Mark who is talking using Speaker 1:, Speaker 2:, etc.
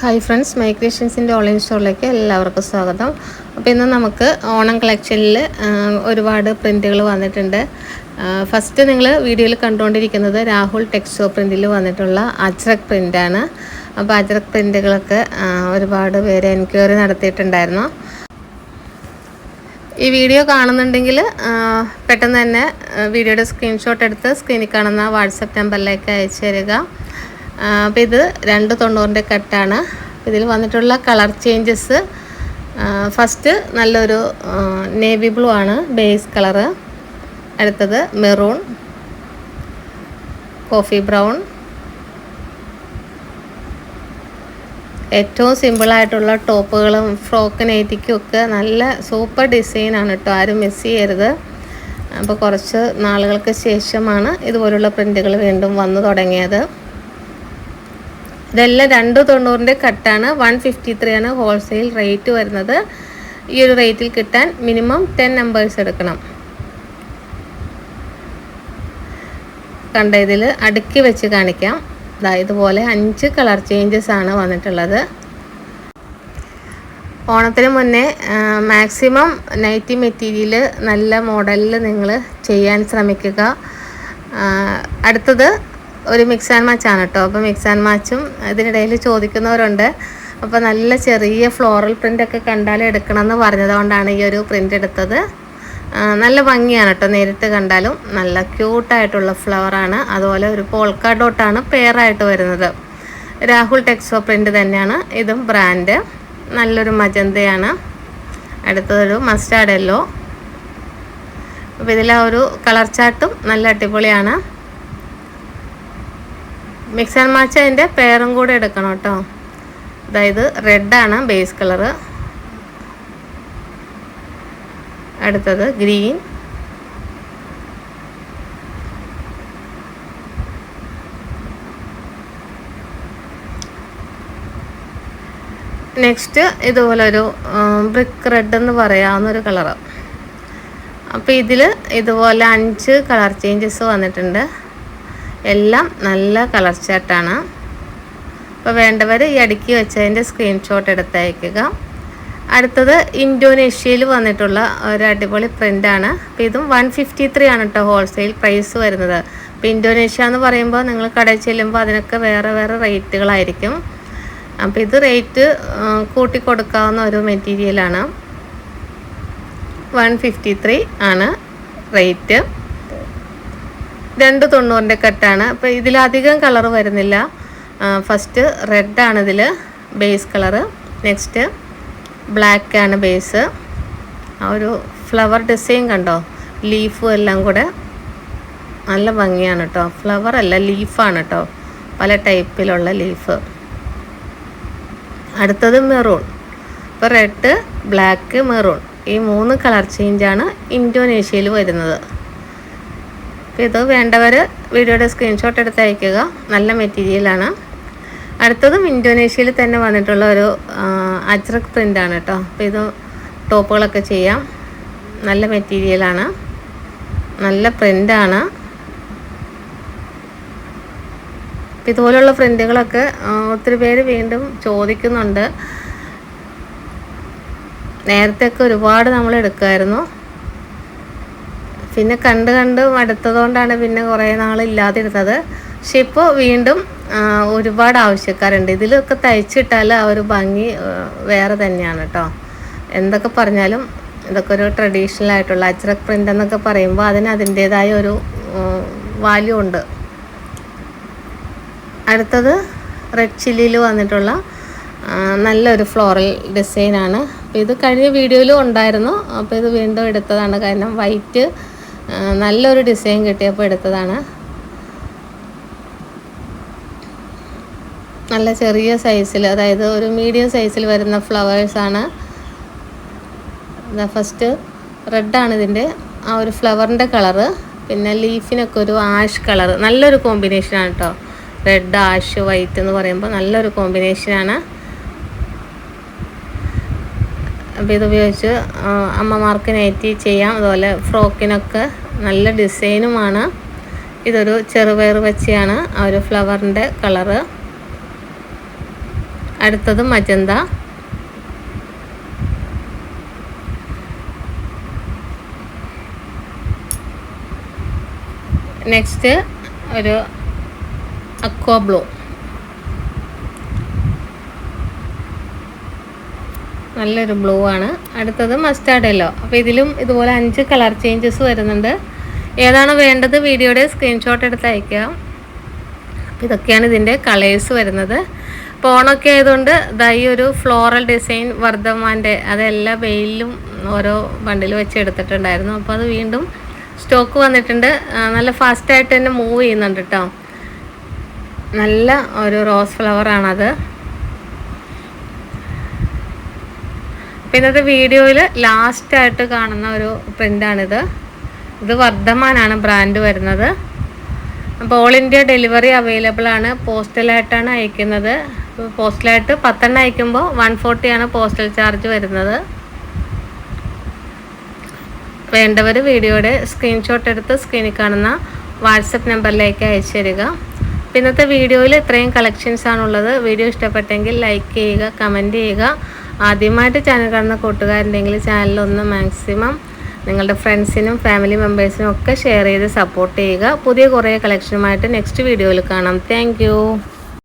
Speaker 1: Hi friends മൈഗ്രേഷൻസിന്റെ online സ്റ്റോറിലേക്ക് എല്ലാവർക്കും സ്വാഗതം. അപ്പോൾ ഇന്ന് നമുക്ക് ഓണം കളക്ഷനിൽ ഒരുപാട് പ്രിന്റുകൾ വന്നിട്ടുണ്ട്. ഫസ്റ്റ് നിങ്ങൾ വീഡിയോയിൽ കണ്ടുകൊണ്ടിരിക്കുന്നത് രാഹുൽ ടെക്സ്റ്റോ പ്രിന്റിൽ വന്നിട്ടുള്ള അജ്രക് പ്രിന്റാണ്. അപ്പോൾ അജ്രക് പ്രിന്റുകളൊക്കെ ഒരുപാട് പേര് എൻക്വയറി നടത്തിയിട്ടുണ്ടായിരുന്നു. ഈ വീഡിയോ കാണുന്നുണ്ടെങ്കിൽ പെട്ടെന്ന് തന്നെ വീഡിയോയുടെ സ്ക്രീൻഷോട്ട് എടുത്ത് സ്ക്രീനിൽ കാണുന്ന വാട്സപ്പ് നമ്പറിലേക്ക് അയച്ചു തരിക. അപ്പോൾ ഇത് രണ്ട് തൊണ്ണൂറിന്റെ കട്ടാണ്. ഇതിൽ വന്നിട്ടുള്ള കളർ ചേഞ്ചസ് ഫസ്റ്റ് നല്ലൊരു നേവി ബ്ലൂ ആണ് ബേസ് കളറ് അടുത്തത് മെറൂൺ കോഫി ബ്രൗൺ ഏറ്റവും സിമ്പിളായിട്ടുള്ള ടോപ്പുകളും ഫ്രോക്ക് നൈറ്റിക്കും ഒക്കെ നല്ല സൂപ്പർ ഡിസൈനാണ് കേട്ടോ ആരും മിസ് ചെയ്യരുത്. അപ്പോൾ കുറച്ച് നാളുകൾക്ക് ശേഷമാണ് ഇതുപോലുള്ള പ്രിന്റുകൾ വീണ്ടും വന്നു തുടങ്ങിയത്. ഇതെല്ലാം രണ്ട് തൊണ്ണൂറിന്റെ കട്ടാണ്. വൺ ഫിഫ്റ്റി ത്രീ ആണ് ഹോൾസെയിൽ റേറ്റ് വരുന്നത്. ഈ ഒരു റേറ്റിൽ കിട്ടാൻ മിനിമം ടെൻ നമ്പേഴ്സ് എടുക്കണം. കണ്ട ഇതിൽ അടുക്കി വെച്ച് കാണിക്കാം. ഇതാ ഇതുപോലെ അഞ്ച് കളർ ചേഞ്ചസ് ആണ് വന്നിട്ടുള്ളത്. ഓണത്തിന് മുന്നേ മാക്സിമം നൈറ്റി മെറ്റീരിയൽ നല്ല മോഡലിൽ നിങ്ങൾ ചെയ്യാൻ ശ്രമിക്കുക. അടുത്തത് ഒരു മിക്സ് ആൻഡ് മാച്ചാണ് കേട്ടോ അപ്പോൾ മിക്സ് ആൻഡ് മാച്ചും ഇതിനിടയിൽ ചോദിക്കുന്നവരുണ്ട്. അപ്പോൾ നല്ല ചെറിയ ഫ്ലോറൽ പ്രിന്റ് ഒക്കെ കണ്ടാൽ എടുക്കണം എന്ന് പറഞ്ഞതുകൊണ്ടാണ് ഈ ഒരു പ്രിന്റ് എടുത്തത്. നല്ല ഭംഗിയാണ് കേട്ടോ നേരിട്ട് കണ്ടാലും നല്ല ക്യൂട്ടായിട്ടുള്ള ഫ്ലവറാണ് അതുപോലെ ഒരു പോൾക്ക ഡോട്ടാണ് പെയറായിട്ട് വരുന്നത്. രാഹുൽ ടെക്സോ പ്രിന്റ് തന്നെയാണ്. ഇതും ബ്രാൻഡ് നല്ലൊരു മജന്തയാണ്. അടുത്തതൊരു മസ്റ്റാർഡ് യെല്ലോ അപ്പോൾ ഇതിലെ ഒരു കളർ ചാട്ടും നല്ല അടിപൊളിയാണ്. മിക്സ് ആൻഡ് മാച്ച് അതിന്റെ പേരും കൂടെ എടുക്കണം കേട്ടോ. അതായത് റെഡാണ് ബേസ് കളർ അടുത്തത് ഗ്രീൻ നെക്സ്റ്റ് ഇതുപോലെ ഒരു ബ്രിക്ക് റെഡ് എന്ന് പറയാവുന്ന ഒരു കളറ് അപ്പോൾ ഇതിൽ ഇതുപോലെ അഞ്ച് കളർ ചേഞ്ചസ് വന്നിട്ടുണ്ട്. എല്ലാം നല്ല കളർ ചാട്ടാണ്. അപ്പോൾ വേണ്ടവർ ഈ അടുക്കി വെച്ചതിന്റെ സ്ക്രീൻഷോട്ട് എടുത്തയക്കുക. അടുത്തത് ഇൻഡോനേഷ്യയിൽ വന്നിട്ടുള്ള ഒരു അടിപൊളി പ്രിന്റാണ് അപ്പോൾ ഇതും വൺ ഫിഫ്റ്റി ത്രീ ആണ് കേട്ടോ ഹോൾസെയിൽ പ്രൈസ് വരുന്നത്. അപ്പോൾ ഇൻഡോനേഷ്യ എന്ന് പറയുമ്പോൾ നിങ്ങൾ കടയിൽ ചെല്ലുമ്പോൾ അതിനൊക്കെ വേറെ വേറെ റേറ്റുകളായിരിക്കും അപ്പോൾ ഇത് റേറ്റ് കൂട്ടിക്കൊടുക്കാവുന്ന ഒരു മെറ്റീരിയലാണ് വൺ ഫിഫ്റ്റി ത്രീ ആണ് റേറ്റ് രണ്ട് തൊണ്ണൂറിന്റെ കട്ടാണ്. അപ്പോൾ ഇതിലധികം കളർ വരുന്നില്ല. ഫസ്റ്റ് റെഡാണ് ഇതിൽ ബേസ് കളറ് നെക്സ്റ്റ് ബ്ലാക്ക് ആണ് ബേസ് ആ ഒരു ഫ്ലവർ ഡിസൈൻ കണ്ടോ? ലീഫും എല്ലാം കൂടെ നല്ല ഭംഗിയാണ് കേട്ടോ ഫ്ലവർ അല്ല ലീഫാണ് കേട്ടോ പല ടൈപ്പിലുള്ള ലീഫ് അടുത്തത് മെറൂൺ ഇപ്പോൾ റെഡ് ബ്ലാക്ക് മെറൂൺ ഈ മൂന്ന് കളർ ചേഞ്ചാണ് ഇൻഡോനേഷ്യയിൽ വരുന്നത്. അപ്പോൾ ഇത് വേണ്ടവർ വീഡിയോയുടെ സ്ക്രീൻഷോട്ട് എടുത്ത് അയക്കുക നല്ല മെറ്റീരിയലാണ് അടുത്തതും ഇൻഡോനേഷ്യയിൽ തന്നെ വന്നിട്ടുള്ള ഒരു അജ്രക് പ്രിന്റാണ് കേട്ടോ. അപ്പോൾ ഇത് ടോപ്പുകളൊക്കെ ചെയ്യാം. നല്ല മെറ്റീരിയലാണ് നല്ല പ്രിന്റാണ് ഇതുപോലുള്ള പ്രിന്റുകളൊക്കെ ഒത്തിരി പേര് വീണ്ടും ചോദിക്കുന്നുണ്ട്. നേരത്തെയൊക്കെ ഒരുപാട് നമ്മൾ എടുക്കുമായിരുന്നു. പിന്നെ കണ്ട് കണ്ട് മടുത്തതുകൊണ്ടാണ് പിന്നെ കുറേ നാൾ ഇല്ലാതിരുന്നത് പക്ഷെ ഇപ്പോൾ വീണ്ടും ഒരുപാട് ആവശ്യക്കാരുണ്ട്. ഇതിലൊക്കെ തയ്ച്ചിട്ടാൽ ആ ഒരു ഭംഗി വേറെ തന്നെയാണ് കേട്ടോ. എന്തൊക്കെ പറഞ്ഞാലും ഇതൊക്കെ ഒരു ട്രഡീഷണൽ ആയിട്ടുള്ള അച്ചറ പ്രിന്റ് എന്നൊക്കെ പറയുമ്പോൾ അതിന് അതിന്റേതായ ഒരു വാല്യൂ ഉണ്ട്. അടുത്തത് റെഡ് ചില്ലിയിൽ വന്നിട്ടുള്ള നല്ലൊരു ഫ്ലോറൽ ഡിസൈനാണ് അപ്പോൾ ഇത് കഴിഞ്ഞ വീഡിയോയിലും ഉണ്ടായിരുന്നു. അപ്പോൾ ഇത് വീണ്ടും എടുത്തതാണ്. കാരണം വൈറ്റ് നല്ലൊരു ഡിസൈൻ കിട്ടിയപ്പോൾ എടുത്തതാണ്. നല്ല ചെറിയ സൈസിൽ അതായത് ഒരു മീഡിയം സൈസിൽ വരുന്ന ഫ്ലവേഴ്സാണ് ഫസ്റ്റ് റെഡാണ് ഇതിന്റെ ആ ഒരു ഫ്ലവറിന്റെ കളറ് പിന്നെ ലീഫിനൊക്കെ ഒരു ആഷ് കളർ നല്ലൊരു കോമ്പിനേഷനാണ് കേട്ടോ റെഡ് ആഷ് വൈറ്റ് എന്ന് പറയുമ്പോൾ നല്ലൊരു കോമ്പിനേഷനാണ് അപ്പോൾ ഇതുപയോഗിച്ച് അമ്മമാർക്ക് നൈറ്റി ചെയ്യാം. അതുപോലെ ഫ്രോക്കിനൊക്കെ നല്ല ഡിസൈനുമാണ്. ഇതൊരു ചെറുപയർ വച്ചിയാണ്. ആ ഒരു ഫ്ലവറിന്റെ കളറ്. അടുത്തത് മജന്ത. നെക്സ്റ്റ് ഒരു അക്വാ ബ്ലൂ. നല്ലൊരു ബ്ലൂ ആണ്. അടുത്തത് മസ്റ്റാർഡ് യെല്ലോ അപ്പോൾ ഇതിലും ഇതുപോലെ അഞ്ച് കളർ ചേഞ്ചസ് വരുന്നുണ്ട്. ഏതാണ് വേണ്ടത് വീഡിയോയുടെ സ്ക്രീൻഷോട്ട് എടുത്ത് അയക്കുക ഇതൊക്കെയാണ് ഇതിന്റെ കളേഴ്സ് വരുന്നത്. പോണൊക്കെ ആയതുകൊണ്ട് ദാ ഒരു ഫ്ലോറൽ ഡിസൈൻ വർദ്ധമാന്റെ അതെല്ലാ വെയിലും ഓരോ ബണ്ടിൽ വെച്ച് എടുത്തിട്ടുണ്ടായിരുന്നു. അപ്പോൾ അത് വീണ്ടും സ്റ്റോക്ക് വന്നിട്ടുണ്ട്. നല്ല ഫാസ്റ്റായിട്ട് തന്നെ മൂവ് ചെയ്യുന്നുണ്ട് കേട്ടോ നല്ല ഒരു റോസ് ഫ്ലവറാണത് അപ്പോൾ ഇന്നത്തെ വീഡിയോയിൽ ലാസ്റ്റായിട്ട് കാണുന്ന ഒരു പ്രിന്റാണിത് ഇത് വർദ്ധമാനാണ് ബ്രാൻഡ് വരുന്നത്. അപ്പോൾ ഓൾ ഇന്ത്യ ഡെലിവറി അവൈലബിൾ ആണ്. പോസ്റ്റലായിട്ടാണ് അയക്കുന്നത്. പോസ്റ്റലായിട്ട് പത്തെണ്ണം അയക്കുമ്പോൾ വൺ ഫോർട്ടിയാണ് പോസ്റ്റൽ ചാർജ് വരുന്നത്. വേണ്ടവർ വീഡിയോയുടെ സ്ക്രീൻഷോട്ട് എടുത്ത് സ്ക്രീനിൽ കാണുന്ന വാട്സപ്പ് നമ്പറിലേക്ക് അയച്ചു തരിക. ഇന്നത്തെ വീഡിയോയിൽ ഇത്രയും കളക്ഷൻസ് ആണുള്ളത്. വീഡിയോ ഇഷ്ടപ്പെട്ടെങ്കിൽ ലൈക്ക് ചെയ്യുക കമന്റ് ചെയ്യുക. ആദ്യമായിട്ട് ചാനൽ കാണുന്ന കൂട്ടുകാരുണ്ടെങ്കിൽ ചാനലൊന്ന് മാക്സിമം നിങ്ങളുടെ ഫ്രണ്ട്സിനും ഫാമിലി മെമ്പേഴ്സിനും ഒക്കെ ഷെയർ ചെയ്ത് സപ്പോർട്ട് ചെയ്യുക. പുതിയ കുറേ കളക്ഷനുമായിട്ട് നെക്സ്റ്റ് വീഡിയോയിൽ കാണാം. താങ്ക്